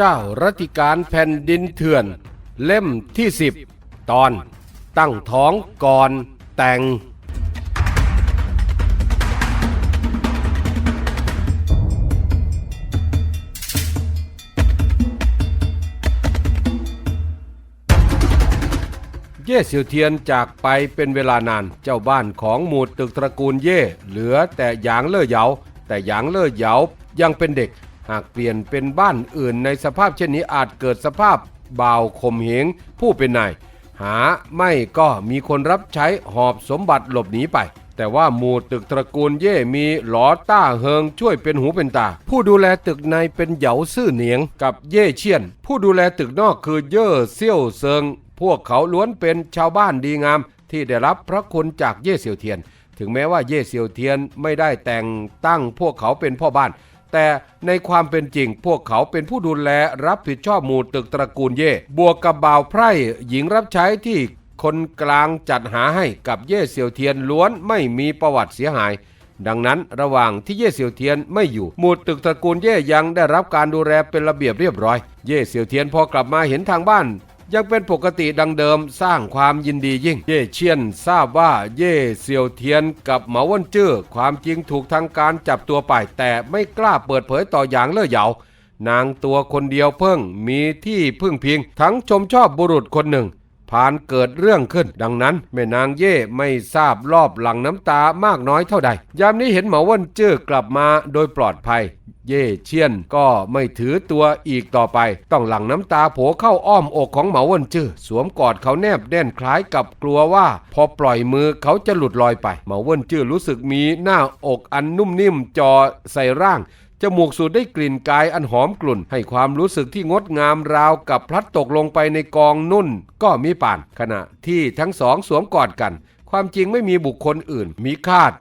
เจ้ารัติการแผ่นดินเถื่อน เล่มที่สิบตอน ตั้งท้องก่อนแต่ง เย่เสียวเทียนจากไปเป็นเวลานานเจ้าบ้านของหมู่ตึกตระกูลเย่เหลือแต่หยางเล่อเหยาแต่หยางเล่อเหยายังเป็นเด็ก หากเปลี่ยนเป็นบ้านอื่นในสภาพเช่นนี้อาจเกิดสภาพบ่าวข่มเหงผู้เป็นนายหาไม่ก็มีคนรับใช้หอบสมบัติหลบหนีไป แต่ว่าหมู่ตึกตระกูลเย่มีหลอต้าเฮิงช่วยเป็นหูเป็นตา ผู้ดูแลตึกในเป็นเหยาซื่อเหนียงกับเย่เชียน ผู้ดูแลตึกนอกคือเย่อเซี่ยวเซิง พวกเขาล้วนเป็นชาวบ้านดีงาม ที่ได้รับพระคุณจากเย่เซียวเทียน ถึงแม้ว่าเย่เซียวเทียนไม่ได้แต่งตั้งพวกเขาเป็นพ่อบ้าน แต่ในความเป็นจริง พวกเขาเป็นผู้ดูแลรับผิดชอบหมู่ตึกตระกูลเย่ บวกกับบ่าวไพร่หญิงรับใช้ที่คนกลางจัดหาให้กับเย่เซี่ยวเทียนล้วนไม่มีประวัติเสียหาย ดังนั้นระหว่างที่เย่เซี่ยวเทียนไม่อยู่หมู่ตึกตระกูลเย่ยังได้รับการดูแลเป็นระเบียบเรียบร้อย เย่เซี่ยวเทียนพอกลับมาเห็นทางบ้าน ยังเป็นปกติดังเดิมสร้างความยินดียิ่ง เย่เชียนทราบว่าเย่เซียวเทียนกับเหมาว่นจื้อความจริงถูกทางการจับตัวไป แต่ไม่กล้าเปิดเผยต่อหยางเล่อเหยานางตัวคนเดียวเพิ่งมีที่พึ่งพิง ทั้งชมชอบบุรุษคนหนึ่งผ่านเกิดเรื่องขึ้น ดังนั้นแม่นางเย่ไม่ทราบรอบหลังน้ำตามากน้อยเท่าใด ยามนี้เห็นเหมาเว่นเจื้อกลับมาโดยปลอดภัย เย่เชียนก็ไม่ถือตัวอีกต่อไป ต้องหลั่งน้ำตาโผเข้าอ้อมอกของเหมาเว่นจื้อสวมกอดเขาแนบแน่นคล้ายกับกลัวว่า พอปล่อยมือเขาจะหลุดลอยไป เหมาเว่นจื้อรู้สึกมีหน้าอกอันนุ่มนิ่มจอใส่ร่างจมูกสูดได้กลิ่นกายอันหอมกลุ่น ให้ความรู้สึกที่งดงามราวกับพลัดตกลงไปในกองนุ่น ก็มีป่าน ขณะที่ทั้งสองสวมกอดกัน ความจริงไม่มีบุคคลอื่น มีคาด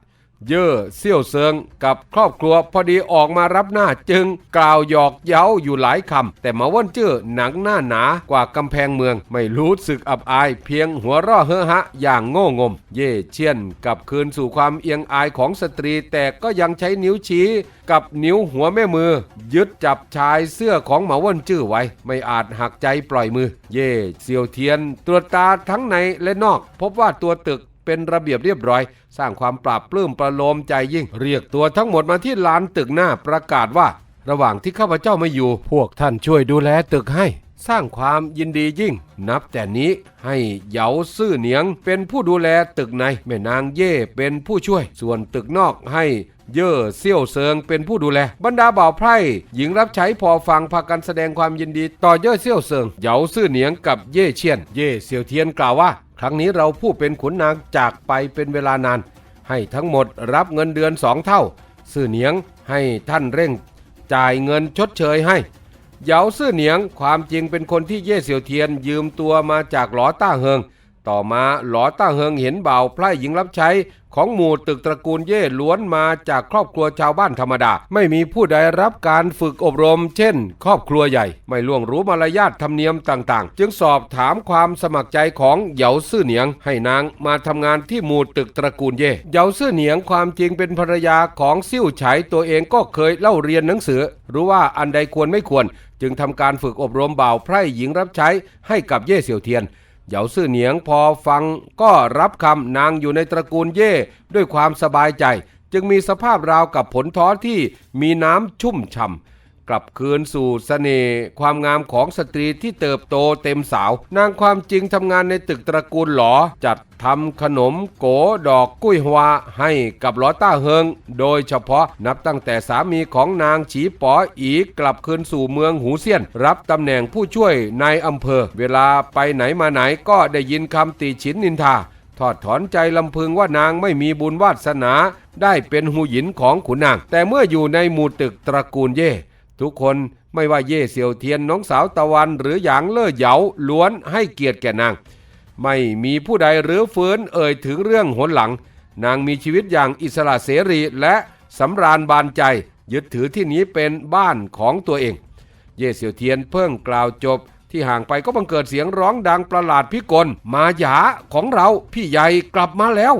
เย่อเซี่ยวเซิงกับครอบครัวพอดีออกมารับหน้าจึงกล่าวหยอกเย้าอยู่หลายคำ แต่หมาว่นเจ้อหนังหน้าหนากว่ากำแพงเมือง ไม่รู้สึกอับอาย เพียงหัวร่อเฮอฮะอย่างโง่งม เย่เชียนกับคืนสู่ความเอียงอายของสตรี แต่ก็ยังใช้นิ้วชี้กับนิ้วหัวแม่มือ ยึดจับชายเสื้อของหมาว่นจื้อไว้ ไม่อาจหักใจปล่อยมือ เย่เซียวเทียน ตรวจตาทั้งในและนอก พบว่าตัวตึก เป็นระเบียบเรียบร้อย สร้างความปราบปลื้มประโลมใจยิ่ง เรียกตัวทั้งหมดมาที่ลานตึกหน้าประกาศว่า ระหว่างที่ข้าพเจ้าไม่อยู่ พวกท่านช่วยดูแลตึกให้ สร้างความยินดียิ่ง นับแต่นี้ให้เหยาซื่อเหนียง เป็นผู้ดูแลตึกในแม่นางเย่เป็นผู้ช่วย ส่วนตึกนอกให้เย่อเซี่ยวเซิงเป็นผู้ดูแล บรรดาบ่าวไพร่หญิงรับใช้พอฟังพากันแสดงความยินดี ต่อเย่อเซี่ยวเซิงเหยาซื่อเหนียงกับเย่เชียน เย่เซียวเทียนกล่าวว่า ครั้งนี้เราผู้เป็นขุนนางจากไปเป็นเวลานาน ให้ทั้งหมดรับเงินเดือนสองเท่า ซื่อเหนียงให้ท่านเร่ง จ่ายเงินชดเชยให้เหยาซื่อเหนียงความจริงเป็นคนที่เย่เสี่ยวเทียนยืมตัวมาจากหลอต้าเฮิง ต่อมาหลอต้าเฮิงเห็นบ่าวไพร่หญิงรับใช้ของหมู่ตึกตระกูลเย่ล้วนมาจากครอบครัวชาวบ้านธรรมดา ไม่มีผู้ใดรับการฝึกอบรม เช่น ครอบครัวใหญ่ ไม่ล่วงรู้มารยาทธรรมเนียมต่างๆ จึงสอบถามความสมัครใจของเหยาซื่อเหนียง ให้นางมาทำงานที่หมู่ตึกตระกูลเย่เหยาซื่อเหนียงความจริงเป็นภรรยาของซิ่วไฉตัวเองก็เคยเล่าเรียนหนังสือ รู้ว่าอันใดควรไม่ควร จึงทำการฝึกอบรมบ่าวไพร่หญิงรับใช้ให้กับเย่เสี่ยวเทียน เหยาซื่อเหนียงพอฟังก็รับคำนางอยู่ในตระกูลเย่ด้วยความสบายใจ จึงมีสภาพราวกับผลท้อที่มีน้ำชุ่มฉ่ำ กลับคืนสู่เสน่ห์ความงามของสตรีที่เติบโตเต็มสาว นางความจริงทำงานในตึกตระกูลหลอจัดทำขนมโกดอกกุ้ยฮวาให้กับหลอต้าเฮิง โดยเฉพาะนับตั้งแต่สามีของนางฉีป๋ออีกลับคืนสู่เมืองหูเซียน รับตำแหน่งผู้ช่วยในอำเภอ เวลาไปไหนมาไหนก็ได้ยินคำติฉินนินทาทอดถอนใจลำพึงว่านางไม่มีบุญวาสนา ได้เป็นหูหยินของขุนนาง แต่เมื่ออยู่ในหมู่ตึกตระกูลเย่ ทุกคนไม่ว่าเย่เสี่ยวเทียนน้องสาวตะวันหรือหยางเล่อเหยาล้วนให้เกียรติแก่นาง ไม่มีผู้ใดหรือฟื้นเอ่ยถึงเรื่องหนหลัง นางมีชีวิตอย่างอิสระเสรีและสำราญบานใจ ยึดถือที่นี้เป็นบ้านของตัวเอง เย่เสี่ยวเทียนเพิ่งกล่าวจบ ที่ห่างไปก็บังเกิดเสียงร้องดังประหลาดพิกลมาหยาของเราพี่ใหญ่กลับมาแล้ว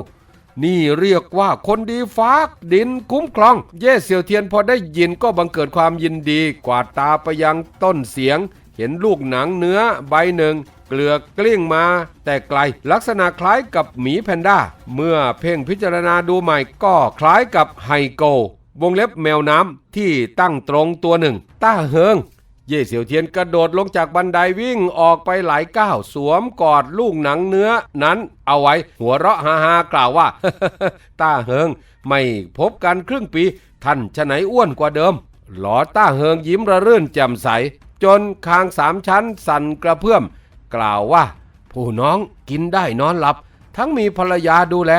นี่เรียกว่าคนดีฟากดินคุ้มครอง เย่เสี่ยวเทียนพอได้ยินก็บังเกิดความยินดี กวาดตาไปยังต้นเสียง เห็นลูกหนังเนื้อใบหนึ่งเกลือกลิ้งมา แต่ไกลลักษณะคล้ายกับหมีแพนด้า เมื่อเพ่งพิจารณาดูใหม่ก็คล้ายกับไฮโกวงเล็บแมวน้ำที่ตั้งตรงตัวหนึ่ง ต้าเฮิง เย่เสี่ยวเทียนกระโดดลงจากบันไดวิ่งออกไปหลายก้าวสวมกอดลูกหนังเนื้อนั้นเอาไว้หัวเราะฮาฮากล่าวว่าต้าเฮิงไม่พบกันครึ่งปี ท่านชะไหนอ้วนกว่าเดิม หลอต้าเฮิงยิ้มระรื่นแจ่มใส จนคางสามชั้นสั่นกระเพื่อม กล่าวว่า ผู้น้องกินได้นอนหลับ ทั้งมีภรรยาดูแล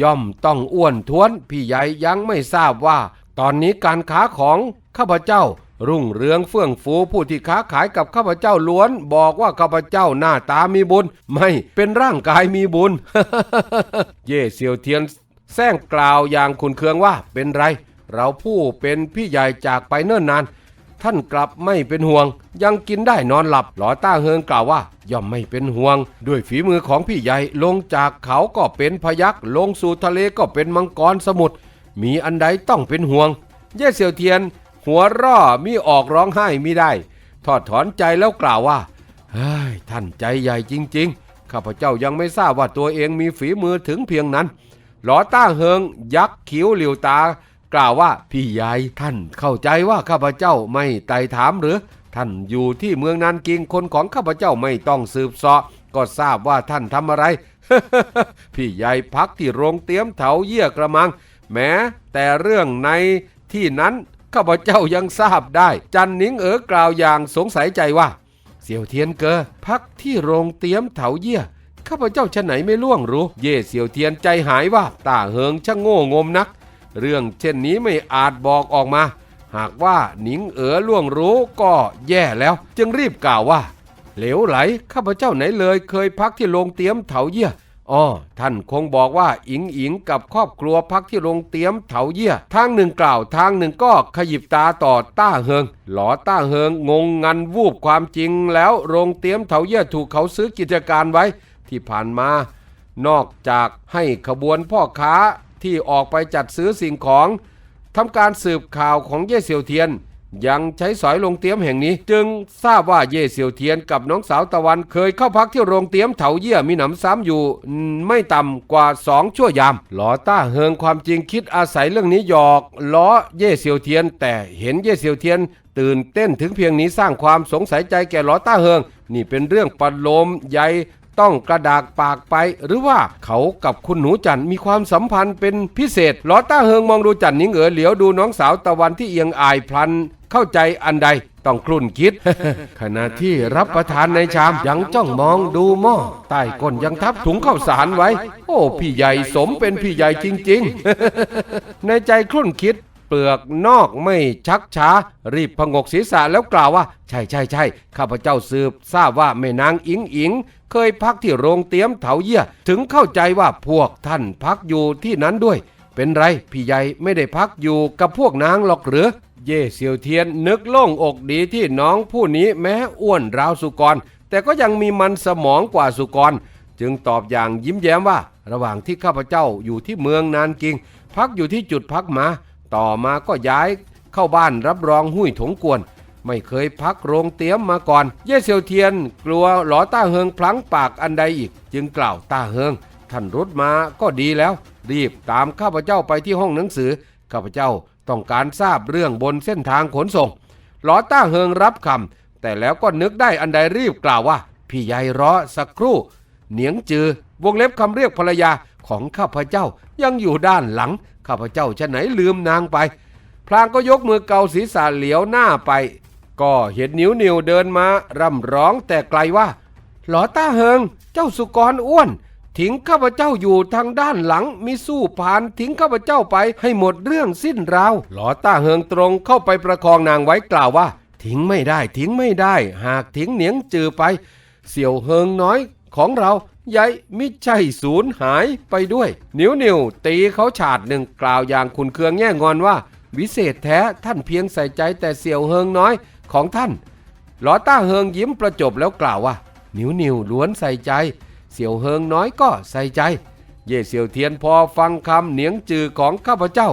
ย่อมต้องอ้วนท้วน พี่ใหญ่ยังไม่ทราบว่า ตอนนี้การค้าของข้าพเจ้า รุ่งเรืองเฟื่องฟูผู้ที่ค้าขายกับข้าพเจ้าล้วน บอกว่าข้าพเจ้าหน้าตามีบุญ ไม่เป็นร่างกายมีบุญ เย่เซียวเทียนแซงกล่าวอย่างขุนเคืองว่าเป็นไร เราผู้เป็นพี่ใหญ่จากไปเนิ่นนาน ท่านกลับไม่เป็นห่วง ยังกินได้นอนหลับหลอต้าเฮิงกล่าวว่า ย่อมไม่เป็นห่วง ด้วยฝีมือของพี่ใหญ่ลงจากเขาก็เป็นพยักลงสู่ทะเลก็เป็นมังกรสมุทรมีอันใดต้องเป็นห่วง เย่เสี่ยวเทียน หัวร่อมีออกร้องไห้มิได้ ทอดถอนใจแล้วกล่าวว่าเฮ้ยท่านใจใหญ่จริง ๆ ข้าพเจ้ายังไม่ทราบว่าตัวเองมีฝีมือถึงเพียงนั้น หลอต้าเฮิง ยักคิ้วเหลียวตา กล่าวว่าพี่ใหญ่ท่านเข้าใจว่าข้าพเจ้าไม่ไต่ถามหรือ ท่านอยู่ที่เมืองนานกิงคนของข้าพเจ้าไม่ต้องสืบสาะก็ทราบว่าท่านทำอะไร พี่ใหญ่พักที่โรงเตรียมเถาเยี่ยกระมัง แม้แต่เรื่องในที่นั้น ข้าพเจ้ายังทราบได้ จันนิงเอ๋อกล่าวอย่างสงสัยใจว่า เสี่ยวเทียนเกอพักที่โรงเตรียมเถาเยี่ยข้าพเจ้าชะไหนไม่ล่วงรู้ เย่เสี่ยวเทียนใจหายว่าตาเหิงช่างโง่งมนัก เรื่องเช่นนี้ไม่อาจบอกออกมา หากว่าหนิงเอ๋อล่วงรู้ก็แย่แล้ว จึงรีบกล่าวว่า เหลวไหลข้าพเจ้าไหนเลย เคยพักที่โรงเตรียมเถาเยี่ย อ๋อท่านคงบอกว่าอิงอิงกับครอบครัวพักที่โรงเตียมเถาเยี่ยทางหนึ่งกล่าวทางหนึ่งก็ขยิบตาต่อต้าเฮิง หลอต้าเฮิงงงงันวูบความจริง แล้วโรงเตียมเถาเยี่ยถูกเขาซื้อกิจการไว้ ที่ผ่านมา นอกจากให้ขบวนพ่อค้าที่ออกไปจัดซื้อสิ่งของทำการสืบข่าวของเย่เสี่ยวเทียน ยังใช้สอยโรงเตรียมแห่งนี้ จึงทราบว่าเย่เสี่ยวเทียนกับน้องสาวตะวันเคยเข้าพักที่โรงเตรียมเถาเยี่ยมีหนำซ้ำอยู่ ไม่ต่ำกว่าสองชั่วยามหลอต้าเฮิงความจริงคิดอาศัยเรื่องนี้หยอกล้อเย่เสี่ยวเทียน แต่เห็นเย่เสี่ยวเทียน ตื่นเต้นถึงเพียงนี้สร้างความสงสัยใจแก่หลอต้าเฮิง นี่เป็นเรื่องปัดโลมใยต้องกระดากปากไป หรือว่าเขากับคุณหนูจันมีความสัมพันธ์เป็นพิเศษลอต้าเฮิงมองดูจันนิงเอ๋อเหลียวดูน้องสาวตะวันที่เอียงอายพลัน เข้าใจอันใดต้องคลุ่นคิด ขณะที่รับประทานในชามยังจ้องมองดูหม้อใต้ก้นยังทับถุงข้าวสารไว้ โอ้พี่ใหญ่สมเป็นพี่ใหญ่จริง ๆ ในใจคลุ่นคิดเปลือกนอกไม่ชักช้า รีบพงกศีรษะแล้วกล่าวว่า ใช่ใช่ใช่ข้าพเจ้าสืบทราบว่าแม่นางอิงอิง เคยพักที่โรงเตรียมเถาเยี่ย ถึงเข้าใจว่าพวกท่านพักอยู่ที่นั้นด้วย เป็นไร พี่ใหญ่ไม่ได้พักอยู่กับพวกนางหรอกหรือ เย่เซียวเทียนนึกโล่งอกดีที่น้องผู้นี้แม้อ้วนราวสุกร แต่ก็ยังมีมันสมองกว่าสุกร จึงตอบอย่างยิ้มแย้มว่า ระหว่างที่ข้าพเจ้าอยู่ที่เมืองนานกิง พักอยู่ที่จุดพักมา ต่อมาก็ย้ายเข้าบ้านรับรองหุ้ยถงกวน ไม่เคยพักโรงเตรียมมาก่อน เย่เซียวเทียน กลัวหลอต้าเฮิงพลั้งปากอันใดอีก จึงกล่าวต้าเฮิงท่านรุดมาก็ดีแล้ว รีบตามข้าพเจ้าไปที่ห้องหนังสือข้าพเจ้า ต้องการทราบเรื่องบนเส้นทางขนส่งหลอต้าเฮิงรับคำแต่แล้วก็นึกได้อันใดรีบกล่าวว่า พี่ใหญ่รอสักครู่ เหนียงจือวงเล็บคำเรียกภรรยาของข้าพเจ้ายังอยู่ด้านหลัง ข้าพเจ้าจะไหนลืมนางไป พลางก็ยกมือเกาศีรษะเหลียวหน้าไป ก็เห็นนิ้วนิวเดินมา ร่ำร้องแต่ไกลว่า หลอต้าเฮิง เจ้าสุกรอ้วน ทิ้งข้าพเจ้าอยู่ทางด้านหลังมีสู้ผ่านทิ้งข้าพเจ้าไปให้หมดเรื่องสิ้นราวหลอต้าเฮิงตรงเข้าไปประคองนางไว้กล่าวว่า ทิ้งไม่ได้ทิ้งไม่ได้ หากทิ้งเหนียงจือไป เสี่ยวเฮิงน้อยของเราใหญ่มิใช่สูญหายไปด้วย นิ้วนิวตีเขาฉาดหนึ่งกล่าวอย่างขุนเคืองแง่งอนว่า วิเศษแท้ท่านเพียงใส่ใจแต่เสี่ยวเฮิงน้อยของท่านหลอต้าเฮิงยิ้มประจบแล้วกล่าวว่า นิ้วนิวล้วนใส่ใจ เสี่ยวเฮิงน้อยก็ใส่ใจ เย่เซียวเทียนพอฟังคำเหนียงจือของข้าพเจ้า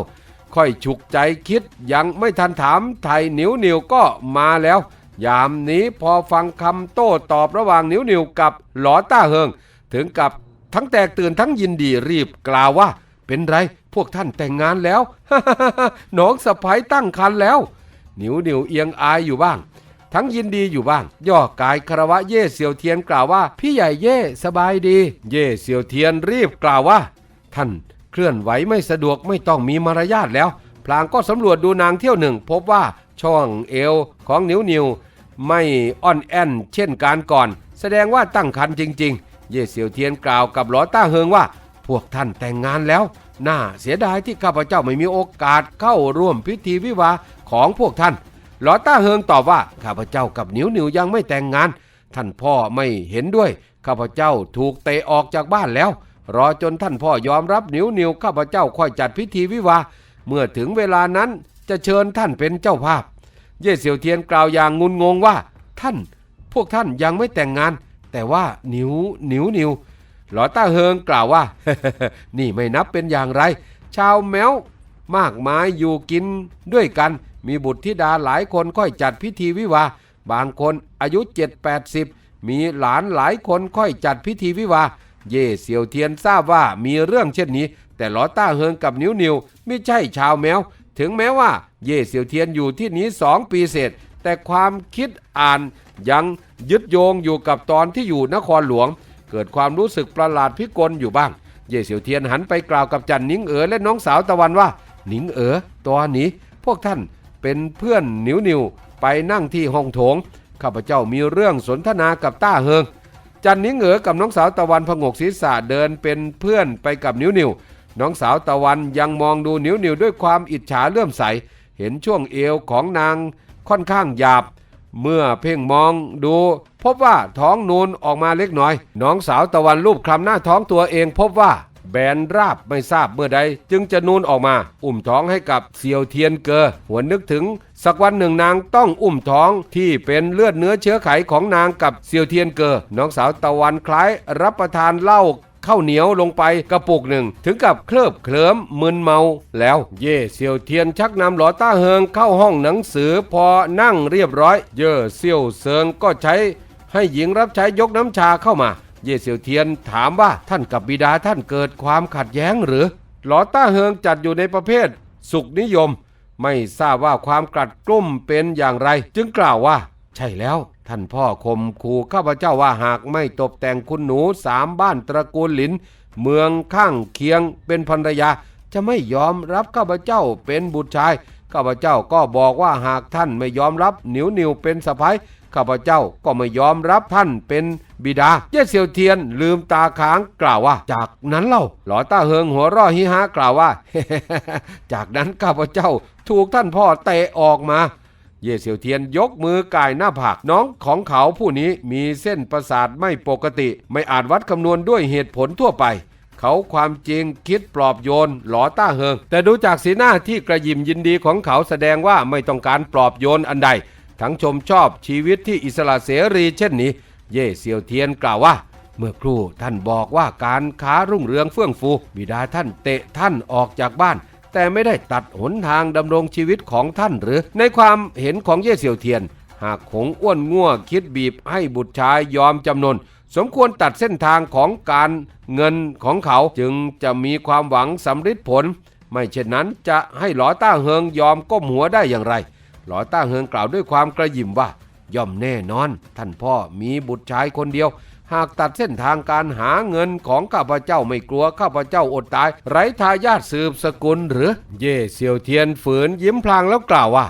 ค่อยฉุกใจคิดยังไม่ทันถามไทยหนิวหนิวก็มาแล้ว ยามนี้พอฟังคำโต้ตอบระหว่างหนิวหนิวกับหลอต้าเฮิง ถึงกับทั้งแตกตื่นทั้งยินดีรีบกล่าวว่า เป็นไรพวกท่านแต่งงานแล้วน้องสะพ้ยตั้งคันแล้วหนิวหนิวเอียงอายอยู่บ้าง ทั้งยินดีอยู่บ้าง ย่อกายคารวะเย่เซียวเทียนกล่าวว่า พี่ใหญ่เย่สบายดี เย่เซียวเทียนรีบกล่าวว่า ท่านเคลื่อนไหวไม่สะดวกไม่ต้องมีมารยาทแล้ว พลางก็สำรวจดูนางเที่ยวหนึ่ง พบว่าช่องเอวของนิ้วนิวไม่อ่อนแอนเช่นการก่อน แสดงว่าตั้งครรภ์จริง ๆ เย่เซียวเทียนกล่าวกับหลอต้าเฮิงว่า พวกท่านแต่งงานแล้ว น่าเสียดายที่ข้าพเจ้าไม่มีโอกาสเข้าร่วมพิธีวิวาของพวกท่าน หลอต้าเฮิงตอบว่าข้าพเจ้ากับหนิวหนิวยังไม่แต่งงาน ท่านพ่อไม่เห็นด้วย ข้าพเจ้าถูกเตะออกจากบ้านแล้ว รอจนท่านพ่อยอมรับหนิวหนิวข้าพเจ้าค่อยจัดพิธีวิวา เมื่อถึงเวลานั้นจะเชิญท่านเป็นเจ้าภาพ เย่เสี่ยวเทียนกล่าวอย่างงุนงงว่า ท่าน พวกท่านยังไม่แต่งงาน แต่ว่าหนิวหนิวหนิวหลอต้าเฮิงกล่าวว่า นี่ไม่นับเป็นอย่างไร ชาวแมวมากมายอยู่กินด้วยกัน มีบุตรธิดาหลายคนค่อยจัดพิธีวิวา บางคนอายุ 7-80 มีหลานหลายคนค่อยจัดพิธีวิวา เย่เสี่ยวเทียนทราบว่ามีเรื่องเช่นนี้ แต่หลอต้าเฮิงกับนิ้วนิวไม่ใช่ชาวแมว ถึงแม้ว่า เย่เสี่ยวเทียนอยู่ที่นี้สองปีเศษ แต่ความคิดอ่านยังยึดโยงอยู่กับตอนที่อยู่นครหลวง เกิดความรู้สึกประหลาดพิกลอยู่บ้าง เย่เสี่ยวเทียนหันไปกล่าวกับจันนิงเอ๋อและน้องสาวตะวันว่า นิงเอ๋อตอนนี้พวกท่าน เป็นเพื่อนหนิวนิวไปนั่งที่ห้องโถง ข้าพเจ้ามีเรื่องสนทนากับต้าเฮิง จันนิงเอ๋อกับน้องสาวตะวันผงกศีรษะเดินเป็นเพื่อนไปกับนิวนิวน้องสาวตะวันยังมองดูนิวนิวด้วยความอิจฉาเลื่อมใส เห็นช่วงเอวของนางค่อนข้างหยาบ เมื่อเพ่งมองดู พบว่าท้องนูนออกมาเล็กน้อย น้องสาวตะวันรูปคลำหน้าท้องตัวเองพบว่า แบนราบไม่ทราบเมื่อใด จึงจะนูนออกมา อุ้มท้องให้กับเซียวเทียนเกอหัวนนึกถึง สักวันหนึ่งนางต้องอุ้มท้องที่เป็นเลือดเนื้อเชื้อไขของนางกับเซียวเทียนเกอน้องสาวตะวันคล้ายรับประทานเหล้าข้าวเหนียวลงไปกระปุกหนึ่ง ถึงกับเคลิบเคลิ้มมึนเมา แล้วเย่เซียวเทียนชักนำหลอต้าเฮิงเข้าห้องหนังสือพอนั่งเรียบร้อย เย่เซียวเซิงก็ใช้ให้หญิงรับใช้ยกน้ำชาเข้ามา เย่เซียวเทียนถามว่าท่านกับบิดาท่านเกิดความขัดแย้งหรือ หลอต้าเฮิงจัดอยู่ในประเภท สุขนิยม ไม่ทราบว่าความกลัดกลุ้มเป็นอย่างไร จึงกล่าวว่า ใช่แล้ว ท่านพ่อคมขู่ข้าพเจ้าว่าหากไม่ตกแต่งคุณหนูสามบ้านตระกูลหลิน เมืองข้างเคียงเป็นภรรยา จะไม่ยอมรับข้าพเจ้าเป็นบุตรชายข้าพเจ้าก็บอกว่าหากท่านไม่ยอมรับหนิวหนิวเป็นสะพ้าย ข้าพเจ้าก็ไม่ยอมรับท่านเป็นบิดา เย่เซียวเทียนลืมตาค้างกล่าวว่า จากนั้นเล่าหลอต้าเฮิงหัวร่อฮิฮากล่าวว่า จากนั้นข้าพเจ้าถูกท่านพ่อเตะออกมา เย่เซียวเทียนยกมือกายหน้าผากน้องของเขาผู้นี้มีเส้นประสาทไม่ปกติ ไม่อาจวัดคำนวณด้วยเหตุผลทั่วไปเขาความจริงคิดปลอบโยนหลอต้าเฮิง แต่ดูจากสีหน้าที่กระยิมยินดีของเขาแสดงว่าไม่ต้องการปลอบโยนอันใด ทั้งชมชอบชีวิตที่อิสระเสรีเช่นนี้ เย่เซียวเทียนกล่าวว่า เมื่อครู่ท่านบอกว่าการค้ารุ่งเรืองเฟื่องฟู บิดาท่านเตะท่านออกจากบ้าน แต่ไม่ได้ตัดหนทางดำรงชีวิตของท่านหรือ ในความเห็นของเย่เซียวเทียน หากหงอ้วนง่วคิดบีบให้บุตรชายยอมจำนนสมควรตัดเส้นทางของการเงินของเขาจึงจะมีความหวังสำฤทธิ์ผล ไม่เช่นนั้นจะให้หลอต้าเฮิงยอมก้มหัวได้อย่างไร หลอต้าเฮิงกล่าวด้วยความกระหยิ่มว่า ย่อมแน่นอน ท่านพ่อมีบุตรชายคนเดียว หากตัดเส้นทางการหาเงินของข้าพเจ้าไม่กลัวข้าพเจ้าอดตาย ไร้ทายาทสืบสกุลหรือ เย่เซียวเทียนฝืนยิ้มพลางแล้วกล่าวว่า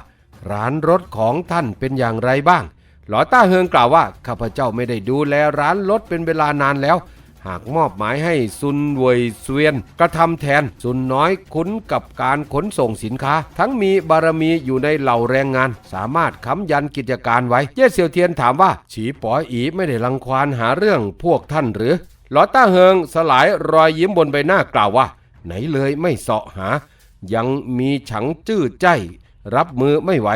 ร้านรถของท่านเป็นอย่างไรบ้าง หลอต้าเฮิงกล่าวว่าข้าพเจ้าไม่ได้ดูแลร้านรถเป็นเวลานานแล้ว หากมอบหมายให้ซุนเวยเสวียน กระทำแทนซุนน้อยคุ้นกับการขนส่งสินค้า ทั้งมีบารมีอยู่ในเหล่าแรงงาน สามารถค้ำยันกิจการไว้ เย่เซียวเทียนถามว่า ฉีป๋ออีไม่ได้รังควานหาเรื่องพวกท่านหรือหลอต้าเฮิงสลายรอยยิ้มบนใบหน้ากล่าวว่า ไหนเลยไม่เสาะหา ยังมีฉังจื้อใจ รับมือไม่ไหว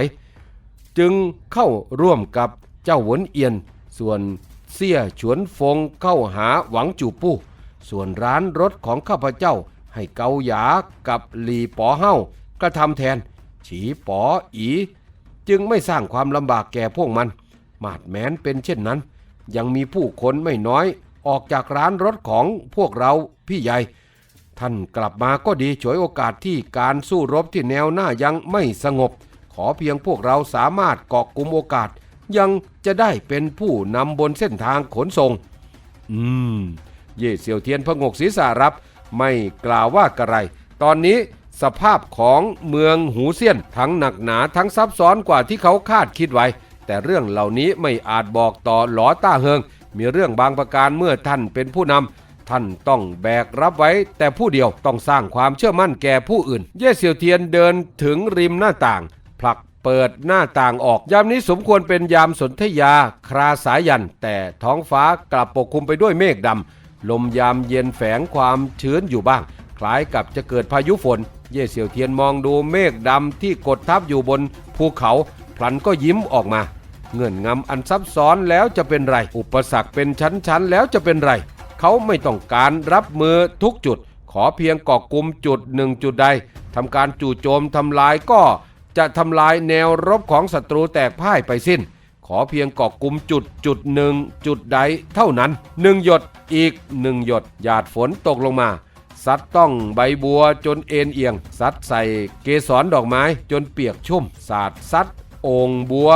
จึงเข้าร่วมกับเจ้าหวนเอียน ส่วน เสี่ยฉวนฟงเข้าหาหวังจูปู้ ส่วนร้านรถของข้าพเจ้าให้เกาหยากับหลีป๋อเฮ้ากระทำแทน ฉีป๋ออี จึงไม่สร้างความลำบากแก่พวกมัน มาดแม้นเป็นเช่นนั้น ยังมีผู้คนไม่น้อยออกจากร้านรถของพวกเราพี่ใหญ่ ท่านกลับมาก็ดีฉวยโอกาสที่การสู้รบที่แนวหน้ายังไม่สงบ ขอเพียงพวกเราสามารถเกาะกลุ่มโอกาส ยังจะได้เป็นผู้นำบนเส้นทางขนส่ง อืม เย่เซียวเทียนพงกศีรษะรับ ไม่กล่าวว่ากระไร ตอนนี้สภาพของเมืองหูเซียนทั้งหนักหนาทั้งซับซ้อนกว่าที่เขาคาดคิดไว้ แต่เรื่องเหล่านี้ไม่อาจบอกต่อหลอต้าเฮิง มีเรื่องบางประการเมื่อท่านเป็นผู้นำท่านต้องแบกรับไว้ แต่ผู้เดียวต้องสร้างความเชื่อมั่นแก่ผู้อื่น เย่เซียวเทียนเดินถึงริมหน้าต่าง ผลัก เปิดหน้าต่างออก ยามนี้สมควรเป็นยามสนธยาคราสายัน แต่ท้องฟ้ากลับปกคลุมไปด้วยเมฆดำลมยามเย็นแฝงความชื้นอยู่บ้าง คล้ายกับจะเกิดพายุฝน เย่เซียวเทียนมองดูเมฆดำที่กดทับอยู่บนภูเขาพลันก็ยิ้มออกมา เงื่อนงำอันซับซ้อนแล้วจะเป็นไร อุปสรรคเป็นชั้นๆแล้วจะเป็นไร เขาไม่ต้องการรับมือทุกจุด ขอเพียงเกาะกลุ่มจุดหนึ่งจุดใดทำการจู่โจมทำลายก็ จะทำลายแนวรบของศัตรูแตกพ่ายไปสิ้น ขอเพียงเกาะกลุ่มจุดจุดหนึ่งจุดใดเท่านั้นหนึ่งหยดอีกหนึ่งหยดหยาดฝนตกลงมาซัดต้องใบบัวจนเอ็นเอียงซัดใส่เกสรดอกไม้จนเปียกชุ่ม สาดซัดโอ่งบัว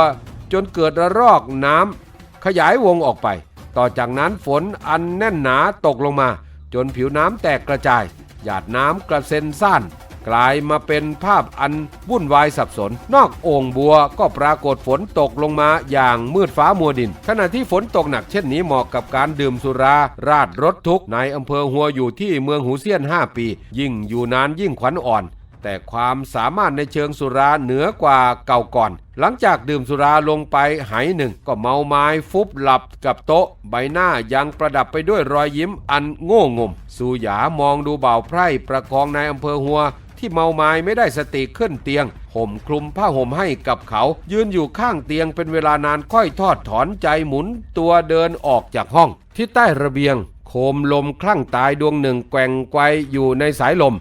จนเกิดระรอกน้ำขยายวงออกไป ต่อจากนั้นฝนอันแน่นหนาตกลงมา จนผิวน้ำแตกกระจาย หยาดน้ำกระเซ็นซ่าน กลายมาเป็นภาพอันวุ่นวายสับสน นอกโอ่งบัวก็ปรากฏฝนตกลงมาอย่างมืดฟ้ามัวดิน ขณะที่ฝนตกหนักเช่นนี้เหมาะกับการดื่มสุราราดรถทุกในอำเภอหัวอยู่ที่เมืองหูเซียน 5 ปี ยิ่งอยู่นานยิ่งขวัญอ่อน แต่ความสามารถในเชิงสุราเหนือกว่าเก่าก่อน หลังจากดื่มสุราลงไปไหหนึ่ง ก็เมาไม้ฟุบหลับกับโต๊ะ ใบหน้ายังประดับไปด้วยรอยยิ้มอันโง่งมสูหยามองดูบ่าวไพร่ประคองนายอำเภอหัว ที่เมาไม้ไม่ได้สติขึ้นเตียง ห่มคลุมผ้าห่มให้กับเขา ยืนอยู่ข้างเตียงเป็นเวลานานค่อยทอดถอนใจหมุนตัวเดินออกจากห้อง ที่ใต้ระเบียง โคมลมคลั่งตายดวงหนึ่งแกว่งไกวอยู่ในสายลม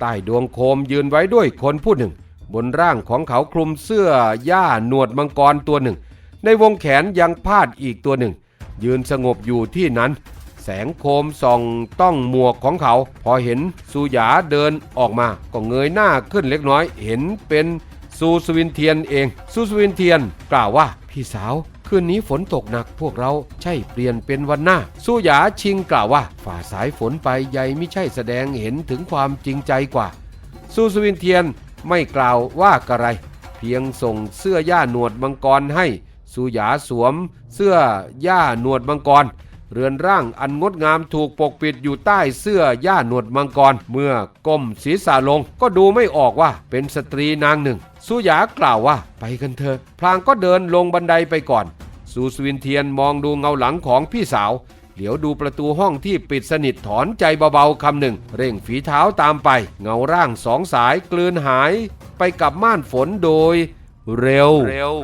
ใต้ดวงโคมยืนไว้ด้วยคนผู้หนึ่ง บนร่างของเขาคลุมเสื้อย่าหนวดมังกรตัวหนึ่ง ในวงแขนยังพาดอีกตัวหนึ่ง ยืนสงบอยู่ที่นั้น แสงโคมส่องต้องหมวกของเขา พอเห็นซูหยาเดินออกมา ก็เงยหน้าขึ้นเล็กน้อย เห็นเป็นซูสวินเทียนเอง ซูสวินเทียนกล่าวว่าพี่สาวคืนนี้ฝนตกหนักพวกเราใช่เปลี่ยนเป็นวันหน้าซูหยาชิงกล่าวว่า ฝ่าสายฝนไปใหญ่ไม่ใช่แสดงเห็นถึงความจริงใจกว่าซูสวินเทียนไม่กล่าวว่ากระไร เพียงส่งเสื้อย่าหนวดมังกรให้ สุยาสวม เสื้อย่าหนวดมังกร เรือนร่างอันงดงามถูกปกปิดอยู่ใต้เสื้อย่าหนวดมังกร เมื่อก้มศีรษะลงก็ดูไม่ออกว่าเป็นสตรีนางหนึ่ง สุยากล่าวว่าไปกันเถอะพลางก็เดินลงบันไดไปก่อนซูสวินเทียนมองดูเงาหลังของพี่สาว เหลียวดูประตูห้องที่ปิดสนิทถอนใจเบาๆคำหนึ่ง เร่งฝีเท้าตามไป เงาร่างสองสายกลืนหาย ไปกับม่านฝนโดย เร็วเร็ว